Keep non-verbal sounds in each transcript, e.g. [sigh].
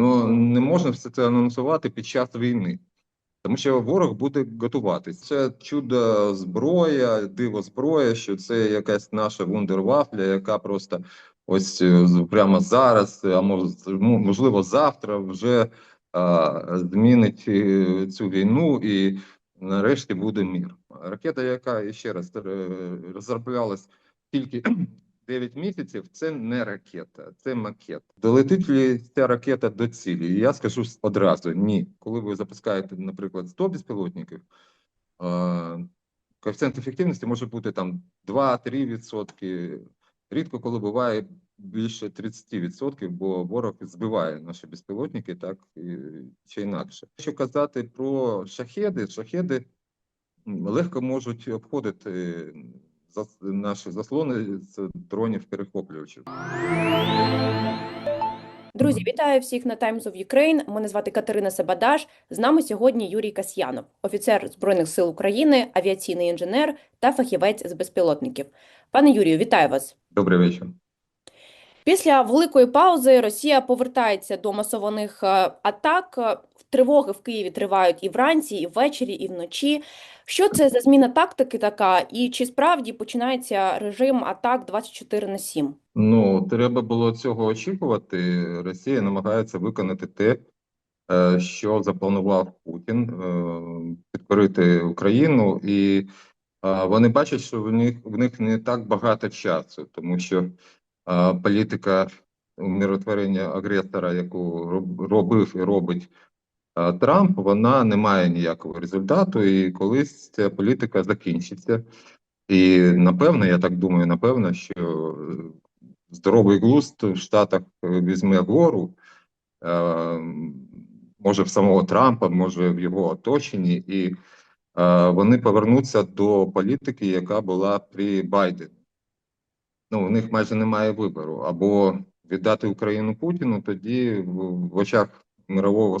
Ну не можна все це анонсувати під час війни, тому що ворог буде готуватись. Це чудо зброя, диво зброя, що це якась наша вундервафля, яка просто ось е, прямо зараз, а ну, можливо завтра вже а, змінить е, цю війну і нарешті буде мір. Ракета, яка ще раз е, розроблялась тільки 9 місяців, це не ракета, це макет. Долетить ли ця ракета до цілі? І я скажу одразу: ні. Коли ви запускаєте, наприклад, 100 безпілотників, коефіцієнт ефективності може бути там 2-3 відсотки. Рідко коли буває більше 30%, бо ворог збиває наші безпілотники, так чи інакше. Якщо казати про шахеди, шахеди легко можуть обходити наші заслони з дронів перехоплювачів. Друзі, вітаю всіх на Times of Ukraine. Мене звати Катерина Сабадаш. З нами сьогодні Юрій Касьянов, офіцер Збройних сил України, авіаційний інженер та фахівець з безпілотників. Пане Юрію, вітаю вас. Добрий вечір. Після великої паузи Росія повертається до масованих е, атак. Тривоги в Києві тривають і вранці, і ввечері, і вночі. Що це за зміна тактики така? І чи справді починається режим атак 24 на 7? Ну, треба було цього очікувати. Росія намагається виконати те, е, що запланував Путін, е, підкорити Україну, і е, вони бачать, що в них в них не так багато часу, тому що політика умиротворення агресора, яку роб- робив і робить Трамп, вона не має ніякого результату, і колись ця політика закінчиться. І напевно, я так думаю, напевно, що е, здоровий глузд в Штатах е, візьме гору, е, може в самого Трампа, може в його оточенні, і е, вони повернуться до політики, яка була при Байдені. Ну, у них майже немає вибору. Або віддати Україну Путіну, тоді в, очах мирового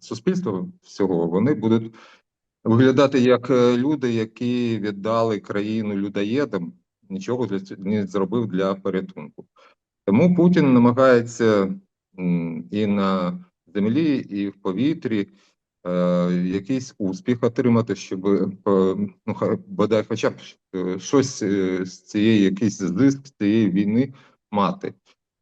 суспільства всього вони будуть виглядати як е, люди, які віддали країну людоєдам, нічого для не зробив для порятунку. Тому Путін намагається і на землі, і в повітрі е, якийсь успіх отримати, щоб е, ну, бодай хоча б щось з цієї, якийсь зиск цієї війни мати,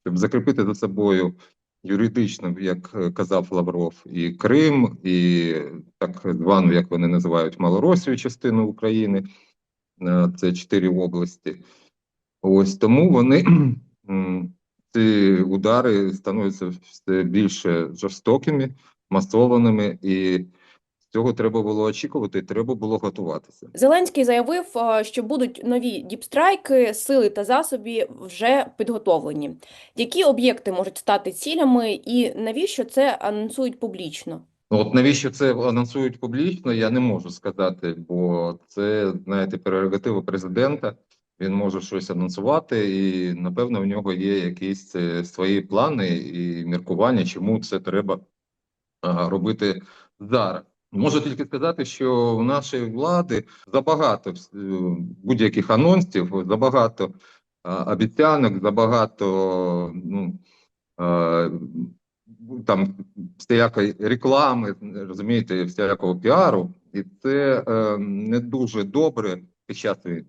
щоб закріпити за собою юридично, як казав Лавров, і Крим, і так звану, як вони називають, Малоросію, частину України. Е, Це чотири області. Ось тому вони [clears throat] ці удари становляться все більше жорстокими, масованими, і цього треба було очікувати, треба було готуватися. Зеленський заявив, е, що будуть нові діпстрайки, сили та засоби вже підготовлені. Які об'єкти можуть стати цілями, і навіщо це анонсують публічно? Ну, от навіщо це анонсують публічно, я не можу сказати, бо це, знаєте, прерогатива президента. Він може щось анонсувати, і напевно в нього є якісь е, свої плани і міркування, чому це треба а, робити зараз. Можу тільки сказати, що у нашої влади забагато е, будь-яких анонсів, забагато обіцянок, забагато ну, там всілякої реклами, розумієте, всілякого піару, і це е, не дуже добре під час війни.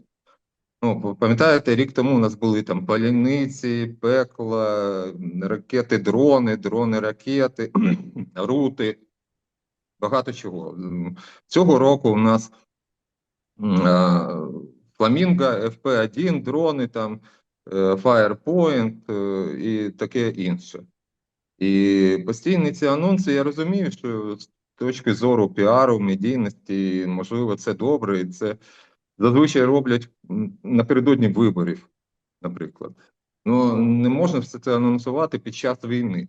Ну, пам'ятаєте, рік тому у нас були там паляниці, пекла, ракети, дрони, дрони, ракети, [clears throat] рути, багато чого. Цього року у нас а, Фламінго, FP1, дрони, там, е, Firepoint е, і таке інше. І постійні ці анонси, я розумію, що з точки зору піару, медійності, можливо, це добре, і це зазвичай роблять напередодні виборів, наприклад. Ну не можна все це анонсувати під час війни,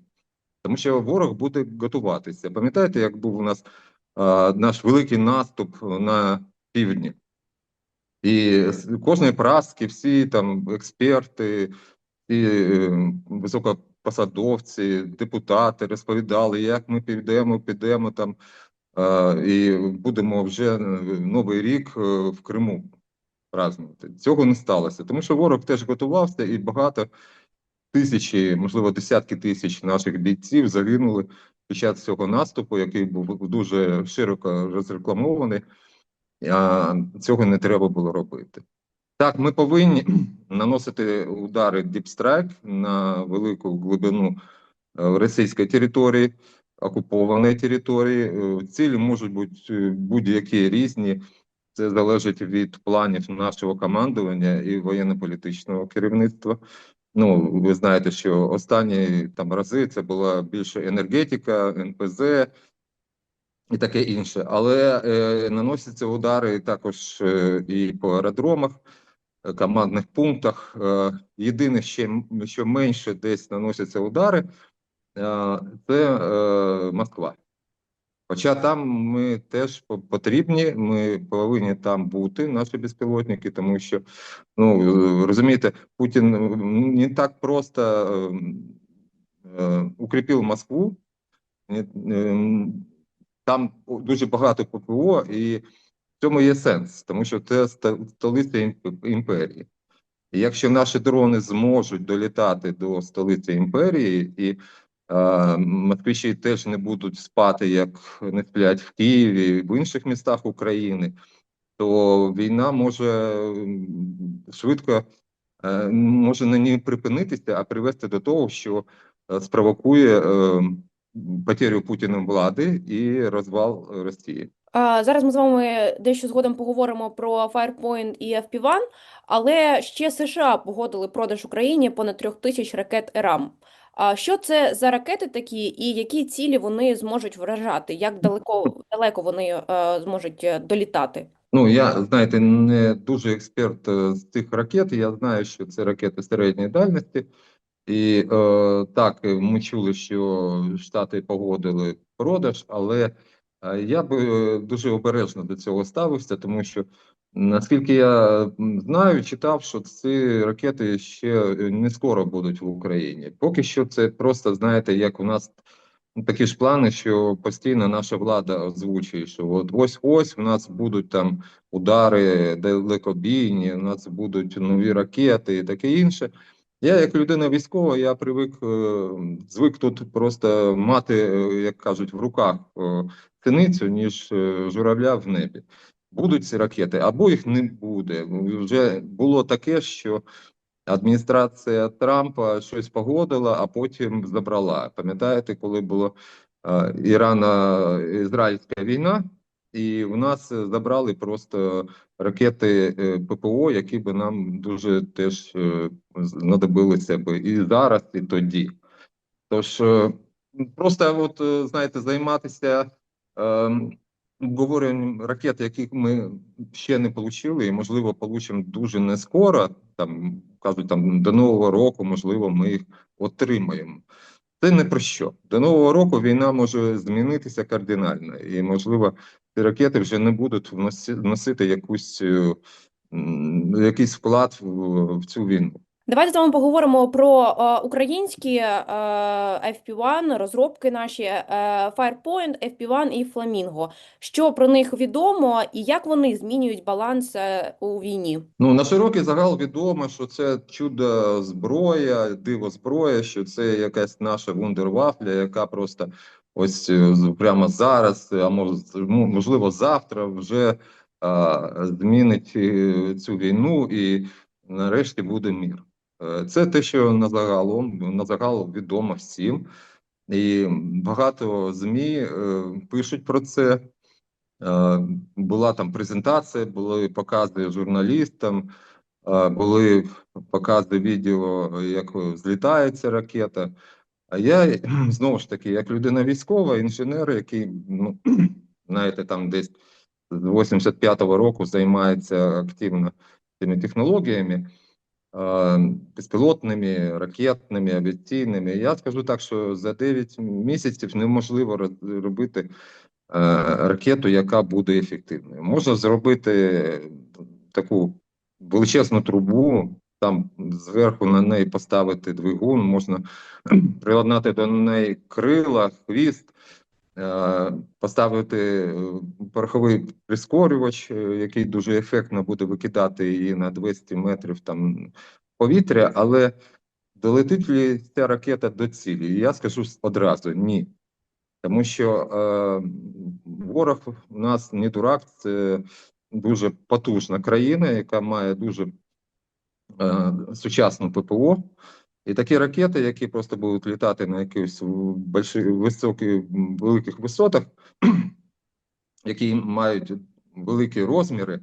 тому що ворог буде готуватися. Пам'ятаєте, як був у нас а, наш великий наступ на півдні? І кожної праски всі там експерти, і е, високопосадовці, депутати розповідали, як ми підемо, підемо там е, і будемо вже е, новий рік е, в Криму празднувати. Цього не сталося, тому що ворог теж готувався і багато тисячі, можливо, десятки тисяч наших бійців загинули під час цього наступу, який був дуже широко розрекламований. А цього не треба було робити. Так, ми повинні [clears throat] наносити удари діпстрайк на велику глибину е, російської території, окупованої території. Е, Цілі можуть бути е, будь-які різні. Це залежить від планів нашого командування і воєнно-політичного керівництва. Ну, ви знаєте, що останні там рази це була більше енергетика, НПЗ і таке інше. Але е, наносяться удари також е, і по аеродромах, е, командних пунктах. Е, єдине, ще, що менше десь наносяться удари, е, це е, Москва. Хоча там ми теж потрібні, ми повинні там бути, наші безпілотники, тому що, ну розумієте, Путін не так просто е, е, укріпив Москву. Ем, Там дуже багато ППО, і в цьому є сенс, тому що це столиця імперії. І якщо наші дрони зможуть долітати до столиці імперії, і москвичі теж не будуть спати, як не сплять в Києві в інших містах України, то війна може швидко е, може не ні припинитися, а привести до того, що е, спровокує е, потерю Путіним влади і розвал Росії. Зараз ми з вами дещо згодом поговоримо про Firepoint і FP1, але ще США погодили продаж Україні понад трьох тисяч ракет ЕРАМ. А що це за ракети такі, і які цілі вони зможуть вражати? Як далеко далеко вони е, зможуть е, долітати? Ну, я, знаєте, не дуже експерт е, з цих ракет. Я знаю, що це ракети середньої дальності. І е, так, ми чули, що Штати погодили продаж, але я би дуже обережно до цього ставився, тому що наскільки я знаю, читав, що ці ракети ще е, не скоро будуть в Україні. Поки що це просто, знаєте, як у нас такі ж плани, що постійно наша влада озвучує, що от ось ось у нас будуть там удари далекобійні, у нас будуть нові ракети і таке інше. Я, як людина військова, я привик е, звик тут просто мати, е, як кажуть, в руках синицю, ніж журавля в небі. Будуть ці ракети, або їх не буде. Вже було таке, що адміністрація Трампа щось погодила, а потім забрала. Пам'ятаєте, коли була е, Ірано-Ізраїльська війна, і у нас забрали просто ракети е, ППО, які би нам дуже теж е, знадобилися би і зараз, і тоді. Тож просто от знаєте, займатися обговоренням ракет, яких ми ще не отримали, і можливо получимо дуже не скоро. Там кажуть, там до нового року, можливо, ми їх отримаємо. Це не про що. До нового року війна може змінитися кардинально, і можливо, ці ракети вже не будуть вноси- вносити якусь якийсь вклад в, в цю війну. Давайте з вами поговоримо про е, українські е, FP1, розробки наші е, Firepoint, FP1 і Flamingo. Що про них відомо і як вони змінюють баланс у війні? Ну на широкий загал відомо, що це чудо зброя, диво зброя, що це якась наша вундервафля, яка просто ось прямо зараз, а ну, можливо завтра вже змінить цю війну і нарешті буде мір. Е, Це те, що на загалом на загал відомо всім, і багато ЗМІ е, пишуть про це. Е, Була там презентація, були покази журналістам, були покази відео, як злітає ця ракета. А я [clears throat] знову ж таки, як людина військова, інженер, який, ну, [clears throat] знаєте, там десь з 85-го року займається активно цими технологіями, безпілотними, ракетними, авіаційними. Я скажу так, що за 9 місяців неможливо робити е, ракету, яка буде ефективною. Можна зробити таку величезну трубу, там зверху на неї поставити двигун, можна [clears throat] приладнати до неї крила, хвіст, поставити е, пороховий прискорювач, е, який дуже ефектно буде викидати її на 200 метрів там повітря, але долетить ли ця ракета до цілі? Я скажу одразу ні. Тому що е, ворог у нас не дурак, це дуже потужна країна, яка має дуже е, сучасну ППО. І такі ракети, які просто будуть літати на якихось больших, високих, великих висотах, [clears throat] які мають великі розміри,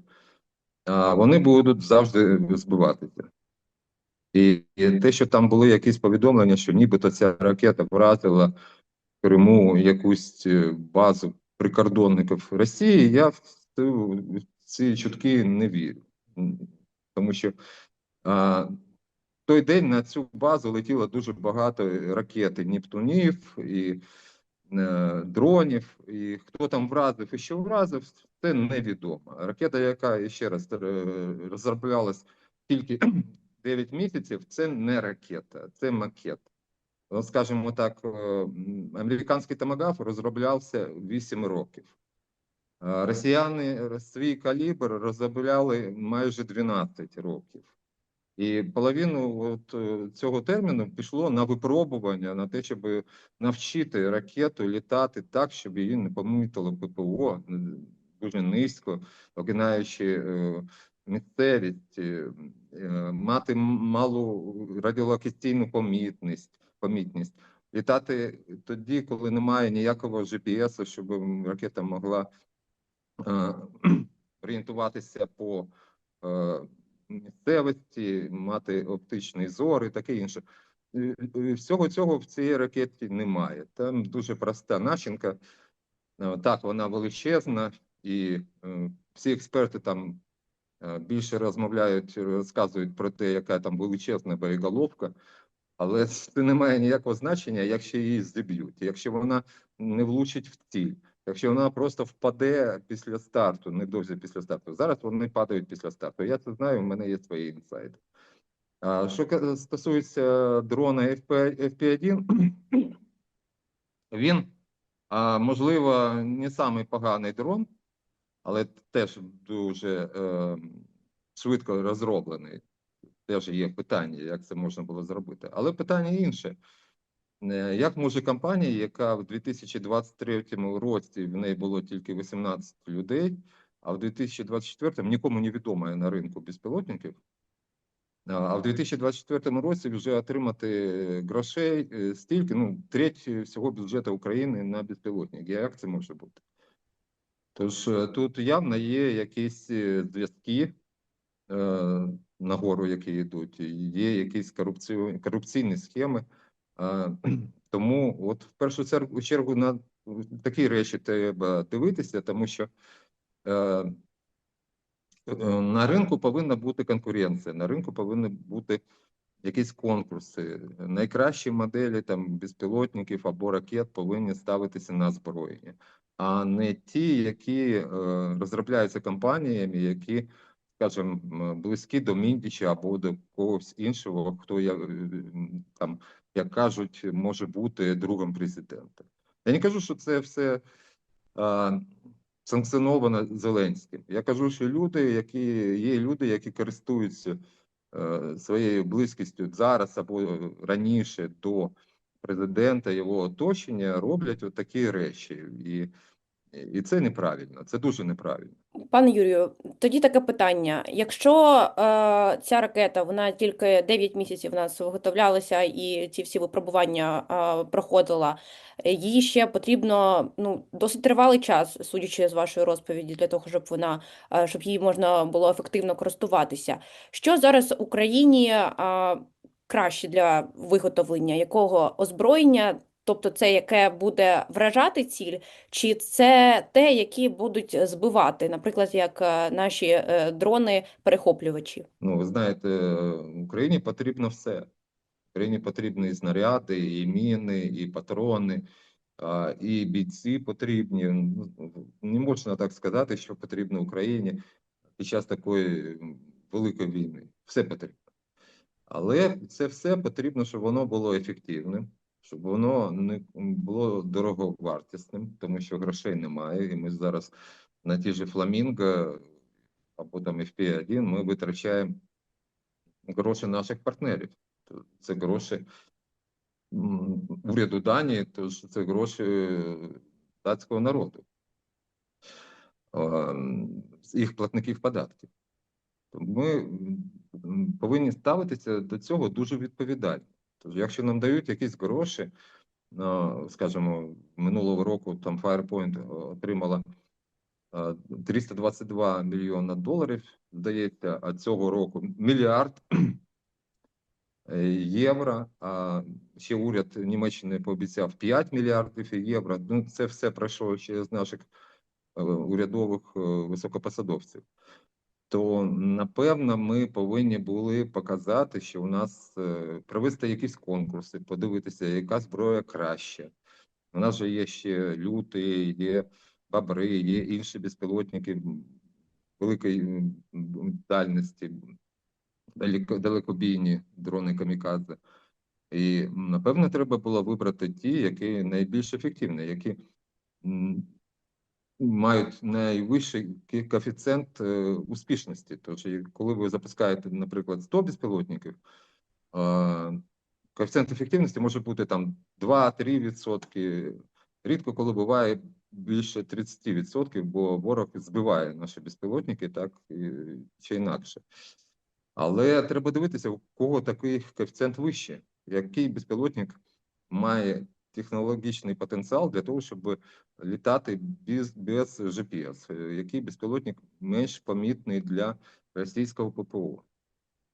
вони будуть завжди збиватися. І, те, що там були якісь повідомлення, що нібито ця ракета вразила в Криму якусь е, базу прикордонників Росії, я в ці чутки не вірю. Тому що той день на цю базу летіло дуже багато ракет і Нептунів, і е, дронів, і хто там вразив і що вразив, це невідомо. Ракета, яка ще раз е, розроблялась тільки [clears throat] 9 місяців, це не ракета, це макет. Скажімо так, е, американський томагавк розроблявся 8 років. Росіяни свій калібр розробляли майже 12 років. І половину от е, цього терміну пішло на випробування, на те, щоб навчити ракету літати так, щоб її не помітило ППО е, дуже низько, огинаючи е, місцевість, мати малу радіолокаційну помітність, помітність. Літати тоді, коли немає ніякого GPS, щоб ракета могла [clears throat] орієнтуватися по місцевості, мати оптичний зор і таке інше. Всього цього в цій ракеті немає. Там дуже проста начинка. Е, Так, вона величезна, і е, всі експерти там е, більше розмовляють, розказують про те, яка там величезна боєголовка, але це не має ніякого значення, якщо її зіб'ють, якщо вона не влучить в ціль. Якщо вона просто впаде після старту, невдовзі після старту. Зараз вони падають після старту. Я це знаю, в мене є свої інсайди. А що стосується дрона FP, FP1, він, а, можливо, не самий поганий дрон, але теж дуже е, швидко розроблений. Теж є питання, як це можна було зробити. Але питання інше. Е, Як може компанія, яка в 2023 році в неї було тільки 18 людей, а в 2024 нікому не відомо на ринку безпілотників, а- а в 2024 році вже отримати грошей е, стільки, ну, треть всього бюджету України на безпілотники. Як це може бути? Тож е, тут явно є якісь е, зв'язки е, нагору, які йдуть, є якісь корупці... корупційні схеми. Е, Тому от в першу цер- чергу на такі речі треба дивитися, тому що е, на ринку повинна бути конкуренція, на ринку повинні бути якісь конкурси. Найкращі моделі там безпілотників або ракет повинні ставитися на озброєння, а не ті, які е, розробляються компаніями, які, скажімо, близькі до Міндіча або до когось іншого, хто я там, як кажуть, може бути другом президентом. Я не кажу, що це все а, санкціоновано Зеленським. Я кажу, що люди, які є люди, які користуються а, своєю близькістю зараз або раніше до президента, його оточення, роблять от такі речі. І, і це неправильно, це дуже неправильно. Пане Юрію, тоді таке питання. Якщо е, ця ракета, вона тільки 9 місяців у нас виготовлялася і ці всі випробування е, проходила, їй ще потрібно ну, досить тривалий час, судячи з вашої розповіді, для того, щоб вона, е, щоб їй можна було ефективно користуватися. Що зараз Україні е, краще для виготовлення? Якого озброєння? Тобто це яке буде вражати ціль, чи це те, які будуть збивати, наприклад, як е, наші е, дрони-перехоплювачі? Ну, ви знаєте, Україні потрібно все. Україні потрібні і снаряди, і міни, і патрони, і бійці потрібні. Ну, Не можна так сказати, що потрібно Україні під час такої великої війни. Все потрібно. Але це все потрібно, щоб воно було ефективним, щоб воно не було дороговартісним, тому що грошей немає. І ми зараз на ті ж фламінго або там FP1 ми витрачаємо гроші наших партнерів. Це гроші уряду Данії, тож це гроші датського народу, їх платників податків. Ми повинні ставитися до цього дуже відповідально. Тож, якщо нам дають якісь гроші, скажімо, минулого року там Firepoint отримала е, 322 мільйона доларів, здається, а цього року мільярд е, євро. А ще уряд Німеччини пообіцяв 5 мільярдів євро. Ну, це все пройшло через наших е, урядових е, високопосадовців. То напевно ми повинні були показати, що у нас е, провести якісь конкурси, подивитися, яка зброя краща. У нас же є ще люти, є бобри, є інші безпілотники великої дальності, далеко- далекобійні дрони камікадзе. І напевно треба було вибрати ті, які найбільш ефективні, які мають найвищий коефіцієнт е, успішності. Тож, коли ви запускаєте, наприклад, 100 безпілотників, коефіцієнт ефективності може бути там 2-3 відсотки. Рідко коли буває більше 30 відсотків, бо ворог збиває наші безпілотники так чи інакше. Але треба дивитися, у кого такий коефіцієнт вище, який безпілотник має технологічний потенціал для того, щоб літати без, без GPS, е, який безпілотник менш помітний для російського ППО,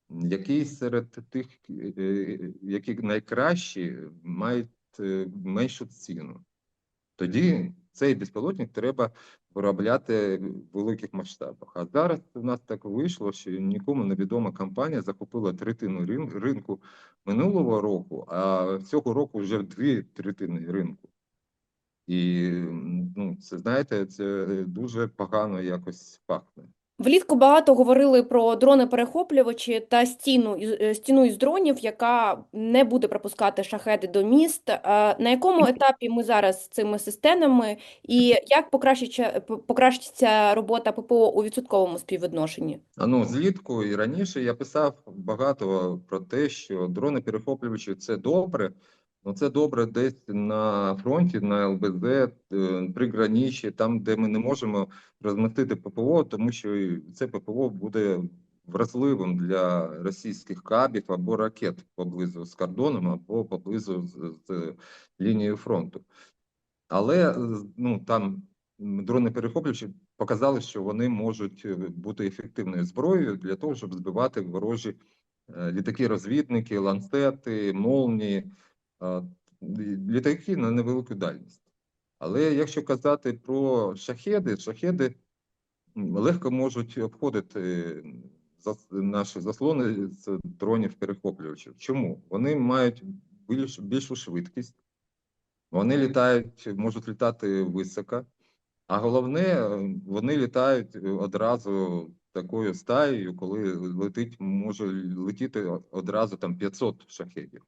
який серед тих, е, які найкращі, мають е, меншу ціну. Тоді цей безпілотник треба виробляти в великих масштабах. А зараз у нас так вийшло, що нікому невідома компанія захопила третину ринку минулого року, а цього року вже дві третини ринку. І ну, це знаєте, це дуже погано якось пахне. Влітку багато говорили про дрони-перехоплювачі та стіну, е, стіну із дронів, яка не буде пропускати шахеди до міст. Е, На якому етапі ми зараз з цими системами і як покращиться, покращиться робота ППО у відсотковому співвідношенні? Ну, злітку і раніше я писав багато про те, що дрони перехоплювачі це добре. Ну, це добре десь на фронті, на ЛБЗ, е, приграничі, там, де ми не можемо розмістити ППО, тому що це ППО буде вразливим для російських кабів або ракет поблизу з кордоном, або поблизу з, з лінією фронту. Але е, ну, там дрони перехоплювачі показали, що вони можуть е, бути ефективною зброєю для того, щоб збивати ворожі літаки-розвідники, ланцети, молнії, літаки на невелику дальність. Але якщо казати про шахеди, шахеди легко можуть обходити наші заслони з дронів перехоплювачів. Чому? Вони мають більш, більшу швидкість, вони літають, можуть літати високо, а головне, е, вони літають е, одразу такою стаєю, коли летить, може летіти одразу там 500 шахедів.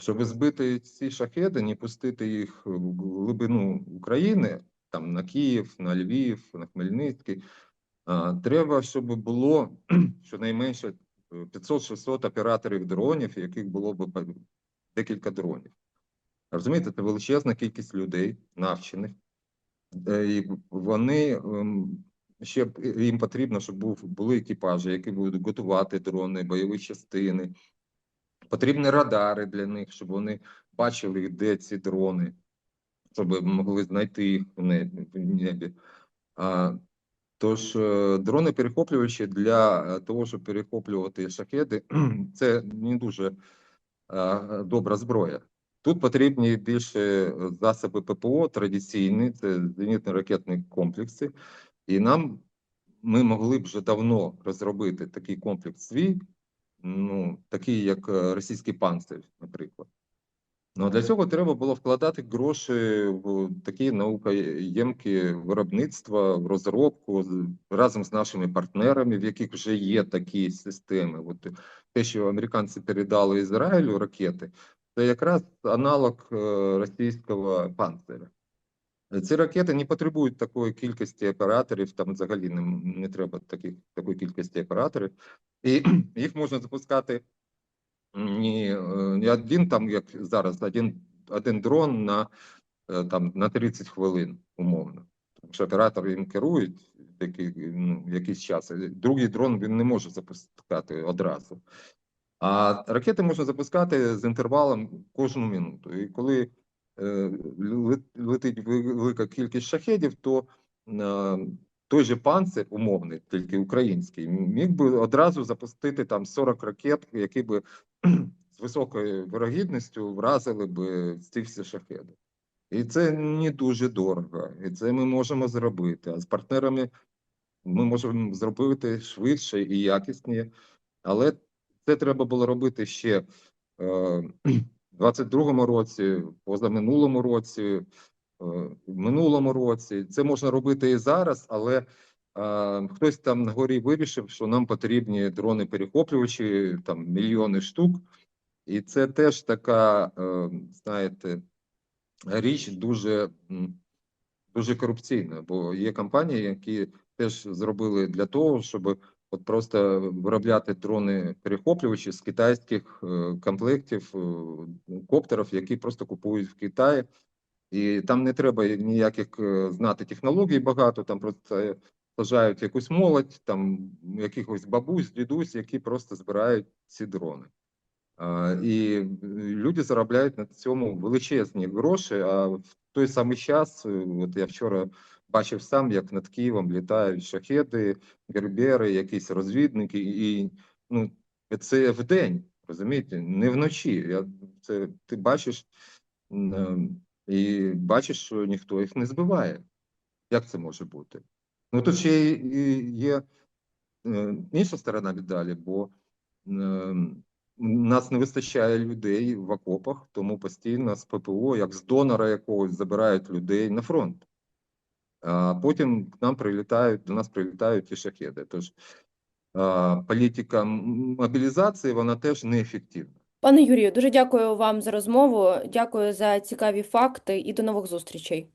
Щоб збити ці шахеди, не пустити їх в глибину України, там на Київ, на Львів, на Хмельницький, треба, щоб було [clears throat] щонайменше е, 500-600 операторів дронів, яких було б декілька дронів. Розумієте, це величезна кількість людей, навчених, Е, і вони ем, ще е, їм потрібно, щоб був були екіпажі, які будуть готувати дрони, бойові частини. Потрібні радари для них, щоб вони бачили, де ці дрони, щоб могли знайти їх в небі. А, тож е, дрони перехоплювачі для е, того, щоб перехоплювати шахеди, [clears throat] це не дуже е, добра зброя. Тут потрібні більше засоби ППО традиційні, це зенітно-ракетні комплекси. І нам ми могли б вже давно розробити такий комплекс свій, ну, такий як е, російський панцир, наприклад. Ну, для цього треба було вкладати гроші в такі наукоємкі виробництва, в розробку разом з нашими партнерами, в яких вже є такі системи. От те, що американці передали Ізраїлю ракети, це якраз аналог е, російського панциря. Ці ракети не потребують такої кількості операторів, там взагалі не, не треба таких, такої кількості операторів, і [clears throat] їх можна запускати Ні, е, не один там, як зараз, один, один дрон на, е, там, на 30 хвилин, умовно. Тому що оператор їм керують який, ну, якийсь час. Другий дрон він не може запускати одразу. А ракети можна запускати з інтервалом кожну минуту. І коли е, летить велика кількість шахедів, то е, той же панцир умовний, тільки український, міг би одразу запустити там 40 ракет, які би з високою вирогідністю вразили би ці всі шахеди. І це не дуже дорого, і це ми можемо зробити. А з партнерами ми можемо зробити швидше і якісніше, але це треба було робити ще е, [clears throat] в 22-му році, позаминулому році, в минулому році. Це можна робити і зараз, але е, хтось там на горі вирішив, що нам потрібні дрони-перехоплювачі, там мільйони штук. І це теж така, е, знаєте, річ дуже, дуже корупційна, бо є компанії, які теж зробили для того, щоб от просто виробляти дрони перехоплювачі з китайських е, комплектів е, коптерів, які просто купують в Китаї. І там не треба ніяких е, знати технологій багато, там просто сажають якусь молодь, там якихось бабусь, дідусь, які просто збирають ці дрони. А, І е, люди заробляють на цьому величезні гроші. А в той самий час, е, от я вчора бачив сам, як над Києвом літають шахеди, гербери, якісь розвідники, і ну це вдень, розумієте, не вночі. Я це ти бачиш е, і бачиш, що ніхто їх не збиває. Як це може бути? Ну тут ще є е, інша сторона медалі, бо е, нас не вистачає людей в окопах, тому постійно з ППО, як з донора якогось, забирають людей на фронт. А потім к нам прилітають, до нас прилітають ті шахеди. Тож політика мобілізації вона теж неефективна. Пане Юрію, дуже дякую вам за розмову. Дякую за цікаві факти і до нових зустрічей.